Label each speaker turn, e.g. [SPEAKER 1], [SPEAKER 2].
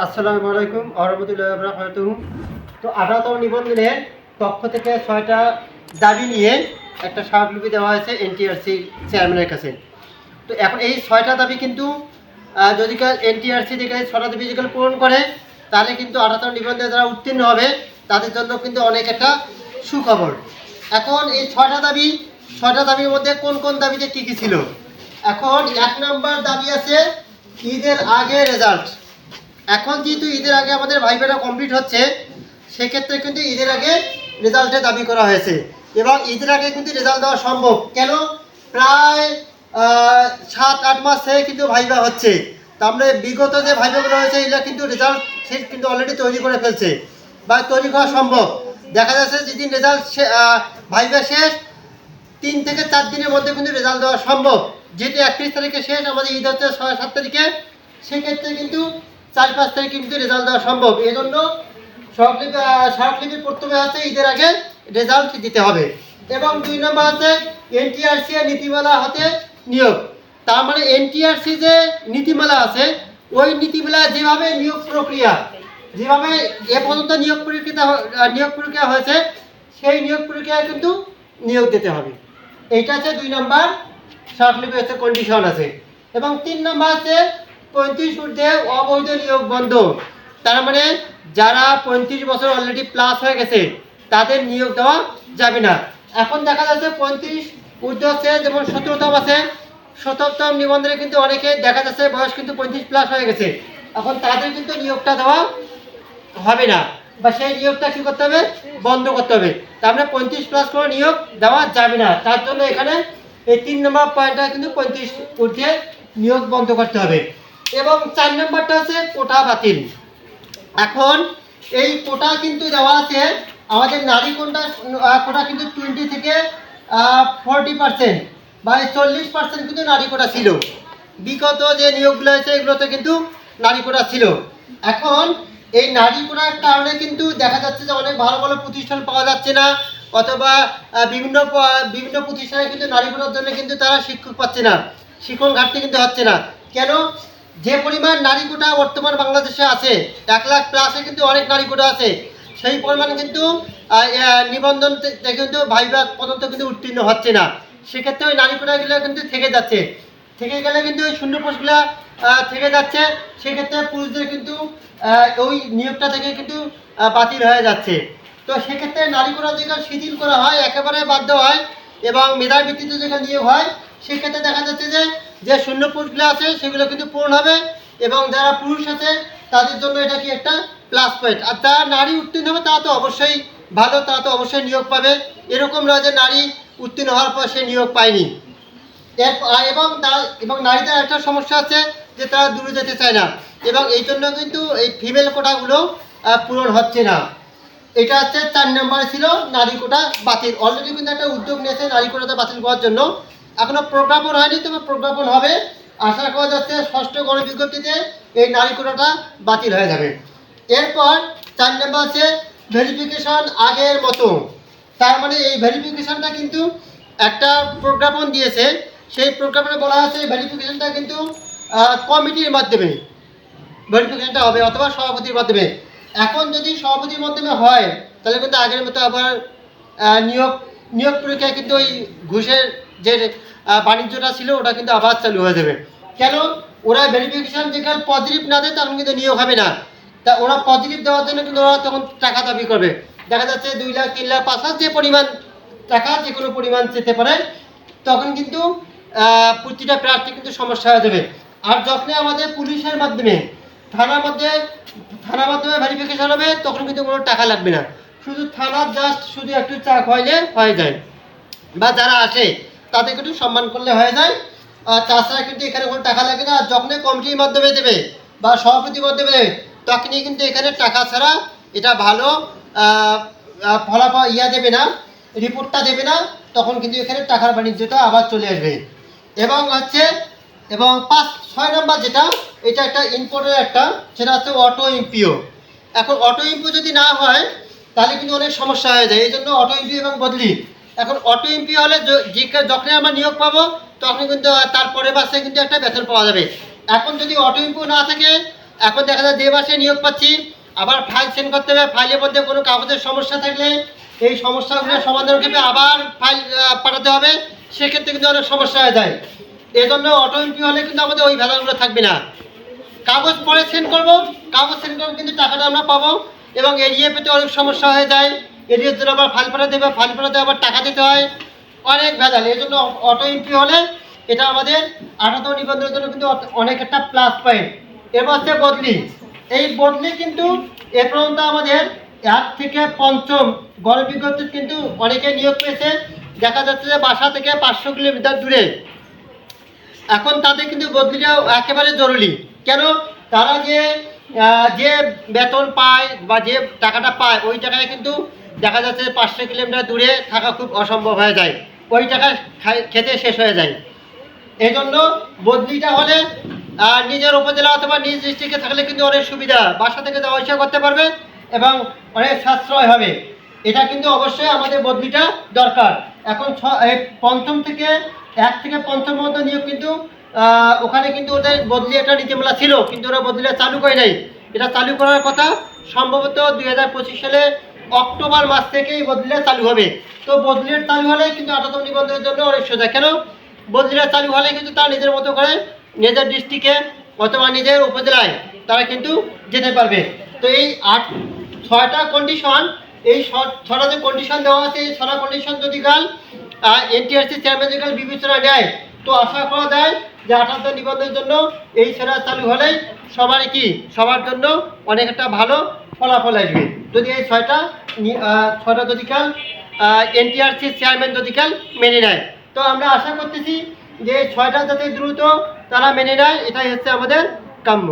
[SPEAKER 1] আসসালামু আলাইকুম আহমতুল্লাহ বরাকাতুহ। তো আঠারোতম নিবন্ধনের পক্ষ থেকে ছয়টা দাবি নিয়ে একটা স্মারকলিপি দেওয়া হয়েছে এনটিআরসি চেয়ারম্যানের কাছে। তো এখন এই ছয়টা দাবি কিন্তু যদি এনটিআরসি থেকে ছটা দাবি যদি পূরণ করে, তাহলে কিন্তু আঠারোতম নিবন্ধনে যারা উত্তীর্ণ হবে, তাদের জন্য কিন্তু অনেক একটা সুখবর। এখন এই ছয়টা দাবি, ছয়টা দাবির মধ্যে কোন কোন দাবিতে কী কী ছিল? এখন এক নম্বর দাবি আছে, ঈদের আগে রেজাল্ট এখন যেহেতু ঈদের আগে আমাদের ভাইবেরা কমপ্লিট হচ্ছে, সেক্ষেত্রে কিন্তু ঈদের আগে রেজাল্টের দাবি করা হয়েছে। এবং ঈদের আগে কিন্তু রেজাল্ট দেওয়া সম্ভব। কেন? প্রায় সাত, আট মাস থেকে কিন্তু ভাইবা হচ্ছে। তা আমরা বিগত যে ভাইবাগুলো হয়েছে এগুলো কিন্তু রেজাল্ট সে কিন্তু অলরেডি তৈরি করে ফেলছে বা তৈরি করা সম্ভব। দেখা যাচ্ছে যেদিন রেজাল্ট ভাইবা শেষ, তিন থেকে চার দিনের মধ্যে কিন্তু রেজাল্ট দেওয়া সম্ভব। যেহেতু একত্রিশ তারিখে শেষ, আমাদের ঈদ হচ্ছে ছয়, সাত তারিখে, সেক্ষেত্রে কিন্তু চার পাঁচ তারিখে কিন্তু রেজাল্ট দেওয়া সম্ভব। এই জন্য স্মারকলিপি স্মারকলিপি প্রথমে আছে ঈদের আগে রেজাল্ট দিতে হবে। এবং দুই নম্বর আছে এনটিআরসি এর নীতিমালা হতে নিয়োগ। তার মানে এনটিআরসি যে নীতিমালা আছে, ওই নীতিমালা যেভাবে নিয়োগ প্রক্রিয়া, যেভাবে এ পর্যন্ত নিয়োগ প্রক্রিয়া নিয়োগ প্রক্রিয়া হয়েছে, সেই নিয়োগ প্রক্রিয়ায় কিন্তু নিয়োগ দিতে হবে। এইটা আছে দুই নম্বর স্মারকলিপি হচ্ছে কন্ডিশন আছে। এবং তিন নম্বর আছে পঁয়ত্রিশ ঊর্ধ্বে অবৈধ নিয়োগ বন্ধ। তার মানে যারা পঁয়ত্রিশ বছর অলরেডি প্লাস হয়ে গেছে, তাদের নিয়োগ দেওয়া যাবে না। এখন দেখা যাচ্ছে পঁয়ত্রিশ ঊর্ধ্ব আছে, যেমন সতেরোতম আছে। সতেরোতম নিবন্ধনে কিন্তু অনেকে দেখা যাচ্ছে বয়স কিন্তু পঁয়ত্রিশ প্লাস হয়ে গেছে। এখন তাদের কিন্তু নিয়োগটা দেওয়া হবে না, বা সেই নিয়োগটা কী করতে হবে? বন্ধ করতে হবে। তার মানে পঁয়ত্রিশ প্লাস কোনো নিয়োগ দেওয়া যাবে না। তার জন্য এখানে এই তিন নম্বর পয়েন্টটা কিন্তু পঁয়ত্রিশ ঊর্ধ্বে নিয়োগ বন্ধ করতে হবে। এবং চার নম্বরটা আছে কোটা বাতিল। এখন এই কোটা কিন্তু দেওয়া আছে, আমাদের নারী কোটা কোটা কিন্তু টোয়েন্টি থেকে ফর্টি পার্সেন্ট বা চল্লিশ পার্সেন্ট কিন্তু নারী কোটা ছিল। বিগত যে নিয়োগগুলো হয়েছে এগুলোতে কিন্তু নারী কোটা ছিল। এখন এই নারী কোটার কারণে কিন্তু দেখা যাচ্ছে যে অনেক ভালো ভালো প্রতিষ্ঠান পাওয়া যাচ্ছে না, অথবা বিভিন্ন বিভিন্ন প্রতিষ্ঠানে কিন্তু নারী কোটার জন্য কিন্তু তারা শিক্ষক পাচ্ছে না শিক্ষক ঘাটতি কিন্তু হচ্ছে না। কেন? যে পরিমাণ নারী কোটা বর্তমান বাংলাদেশে আছে, এক লাখ প্লাসে কিন্তু অনেক নারী কোটা আছে। সেই পরিমাণ কিন্তু নিবন্ধন কিন্তু ভাইবা পর্যন্ত কিন্তু উত্তীর্ণ হচ্ছে না। সেক্ষেত্রে ওই নারী কোটাগুলো কিন্তু থেকে যাচ্ছে। থেকে গেলে কিন্তু ওই শূন্য পোস্টগুলো থেকে যাচ্ছে। সেক্ষেত্রে পুরুষদের কিন্তু ওই নিয়োগটা থেকে কিন্তু বাতিল হয়ে যাচ্ছে। তো সেক্ষেত্রে নারী কোটা যেখানে শিথিল করা হয়, একেবারে বাধ্য হয় এবং মেধার ভিত্তিতে যেখানে নিয়োগ হয়, সেক্ষেত্রে দেখা যাচ্ছে যে যে শূন্য পোস্টগুলো আছে, সেগুলো কিন্তু পূরণ হবে এবং যারা পুরুষ আছে, তাদের জন্য এটা কি একটা প্লাস পয়েন্ট আর যারা নারী উত্তীর্ণ হবে তারা তো অবশ্যই ভালো তারা তো অবশ্যই নিয়োগ পাবে। এরকম নয় যে নারী উত্তীর্ণ হওয়ার পর সে নিয়োগ পায়নি। এবং তার এবং নারীদের একটা সমস্যা আছে যে তারা দূরে যেতে চায় না। এবং এই জন্য কিন্তু এই ফিমেল কোটাগুলো পূরণ হচ্ছে না। এটা হচ্ছে চার নম্বরে ছিল নারী কোটা বাতিল। অলরেডি কিন্তু একটা উদ্যোগ নিয়েছে নারী কোটাটা বাতিল করার জন্য। এখনও প্রজ্ঞাপন হয়নি, তবে প্রজ্ঞাপন হবে। আশা করা যাচ্ছে ষষ্ঠ গণবিজ্ঞপ্তিতে এই নারী কোটাটা বাতিল হয়ে যাবে। এরপর চার নম্বর আছে ভেরিফিকেশন আগের মতো। তার মানে এই ভেরিফিকেশনটা কিন্তু একটা প্রজ্ঞাপন দিয়েছে। সেই প্রজ্ঞাপনে বলা আছে ভেরিফিকেশনটা কিন্তু কমিটির মাধ্যমে ভেরিফিকেশনটা হবে অথবা সভাপতির মাধ্যমে। এখন যদি সভাপতির মাধ্যমে হয়, তাহলে কিন্তু আগের মতো আবার নিয়োগ নিয়োগ প্রক্রিয়া কিন্তু ওই ঘুষের যে বাণিজ্যটা ছিল, ওটা কিন্তু আবার চালু হয়ে যাবে। কেন? ওরা ভেরিফিকেশন যেখানে পজিটিভ না দেয় তখন কিন্তু নিয়োগ হবে না। তা ওরা পজিটিভ দেওয়ার জন্য কিন্তু ওরা তখন টাকা দাবি করবে। দেখা যাচ্ছে দুই লাখ, তিন লাখ, পাঁচ লাখ যে পরিমাণ টাকা, যে কোনো পরিমাণ যেতে পারে, তখন কিন্তু প্রতিটা প্রার্থী কিন্তু সমস্যা হয়ে যাবে। আর যখনই আমাদের পুলিশের মাধ্যমে, থানার মধ্যে, থানার মাধ্যমে ভেরিফিকেশন হবে, তখন কিন্তু কোনো টাকা লাগবে না। শুধু থানার জাস্ট শুধু একটু চা খাইলে হয়ে যায়। বা যারা আসে তাদেরকে একটু সম্মান করলে হয়ে যায়। আর তাছাড়া কিন্তু এখানে কোনো টাকা লাগে না। যখনই কমিটির মাধ্যমে দেবে বা সভাপতির মাধ্যমে দেবে, তখনই কিন্তু এখানে টাকা ছাড়া এটা ভালো ফলাফল ইয়া দেবে না, রিপোর্টটা দেবে না। তখন কিন্তু এখানে টাকার বাণিজ্যটা আবার চলে আসবে। এবং হচ্ছে, এবং পাঁচ, ছয় নম্বর যেটা, এটা একটা ইম্পোর্টের একটা, সেটা হচ্ছে অটো ইম্পিও এখন অটো ইম্পিও যদি না হয়, তাহলে কিন্তু অনেক সমস্যা হয়ে যায়। এই জন্য অটো এমপি এবং বদলি। এখন অটো এমপি হলে যখনই আমরা নিয়োগ পাবো তখন কিন্তু তার পরের মাসে কিন্তু একটা বেতন পাওয়া যাবে। এখন যদি অটো এমপিও না থাকে, এখন দেখা যায় যে নিয়োগ পাচ্ছি, আবার ফাইল সেন্ড করতে হবে ফাইলের মধ্যে কোনো কাগজের সমস্যা থাকলে এই সমস্যাগুলো সমাধান করবে আবার ফাইল পাঠাতে হবে, সেক্ষেত্রে কিন্তু অনেক সমস্যা হয়ে যায়। এই জন্য অটো এমপি হলে কিন্তু আমাদের ওই ভেজালগুলো থাকবে না। কাগজ পরে সেন্ড করব, কাগজ সেন্ড করব কিন্তু টাকাটা আমরা পাবো, এবং এড়িয়ে পেতে অনেক সমস্যা হয়ে যায়। এড়িয়ে জন্য আবার ফাইল পাঠাতে হবে ফাইল পাঠাতে আবার টাকা দিতে হয়। অনেক ভেজাল, এই জন্য অটো এন্ট্রি হলে এটা আমাদের আঠারো নিবন্ধনের জন্য কিন্তু অনেক একটা প্লাস পয়েন্ট এবার হচ্ছে বদলি। এই বদলি কিন্তু এ পর্যন্ত আমাদের এক থেকে পঞ্চম গড় বিজ্ঞপ্তি কিন্তু অনেকে নিয়োগ পেয়েছে। দেখা যাচ্ছে যে বাসা থেকে পাঁচশো কিলোমিটার দূরে। এখন তাদের কিন্তু বদলিটা একেবারে জরুরি। কেন? তারা যে যে বেতন পায় বা যে টাকাটা পায়, ওই টাকায় কিন্তু দেখা যাচ্ছে পাঁচশো কিলোমিটার দূরে থাকা খুব অসম্ভব হয়ে যায়। ওই টাকা খেতে শেষ হয়ে যায়। এই জন্য বদলিটা হলে আহ, নিজের উপজেলা অথবা নিজ ডিস্ট্রিক্টে থাকলে কিন্তু অনেক সুবিধা। বাসা থেকে যাওয়া আসা করতে পারবে এবং অনেক সাশ্রয় হবে। এটা কিন্তু অবশ্যই আমাদের বদলিটা দরকার। এখন ছ- পঞ্চম থেকে এক থেকে পঞ্চম মতো নিয়োগ কিন্তু ওখানে কিন্তু ওদের বদলি একটা নীতিমালা ছিল কিন্তু ওরা বদলিটা চালু করে নাই। এটা চালু করার কথা সম্ভবত দুই হাজার পঁচিশ সালে অক্টোবর মাস থেকেই বদলিটা চালু হবে। তো বদলির চালু হলে কিন্তু আঠাতম নিবন্ধনের জন্য অনেক সোজা। কেন? বদলিটা চালু হলে কিন্তু তার নিজের মতো করে নিজের ডিস্ট্রিক্টে অথবা নিজের উপজেলায় তারা কিন্তু যেতে পারবে। তো এই আট, ছয়টা কন্ডিশন এই ছটা যে কন্ডিশন দেওয়া আছে, এই ছটা কন্ডিশন যদি গাল এনটিআরসি চেয়ারম্যান যদি গাল বিবেচনা নেয়, তো আশা করা যায় যে আঠাত্তর নিবন্ধনের জন্য এই সেরা চালু হলেই সবারই কি? সবার জন্য অনেক একটা ভালো ফলাফল আসবে। যদি এই ছয়টা ছয়টা যদি কাল এনটিআরসি চেয়ারম্যান যদি কাল মেনে নেয়। তো আমরা আশা করতেছি যে ছয়টা যাতে দ্রুত তারা মেনে নেয়, এটাই হচ্ছে আমাদের কাম্য।